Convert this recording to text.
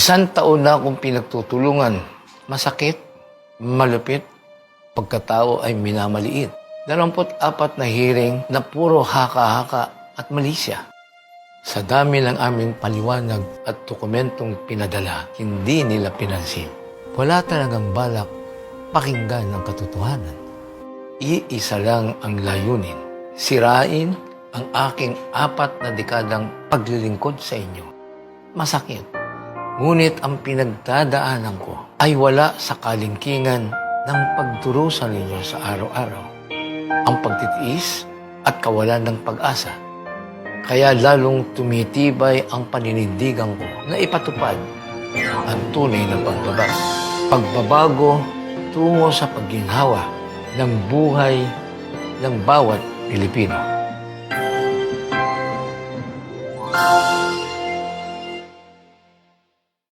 Isang taon na akong pinagtutulungan. Masakit, malupit, pagkatao ay minamaliit. 24 na hearing na puro haka-haka at malisya. Sa dami ng aming paliwanag at dokumentong pinadala, hindi nila pinansin. Wala talagang balak pakinggan ang katotohanan. Iisa lang ang layunin. Sirain ang aking apat na dekadang paglilingkod sa inyo. Masakit. Ngunit ang pinagdadaanan ko ay wala sa kalingkingan ng pagdurusa ninyo sa araw-araw. Ang pagtitiis at kawalan ng pag-asa. Kaya lalong tumitibay ang paninindigan ko na ipatupad ang tunay na pagbabago. Pagbabago tungo sa pagginhawa ng buhay ng bawat Pilipino.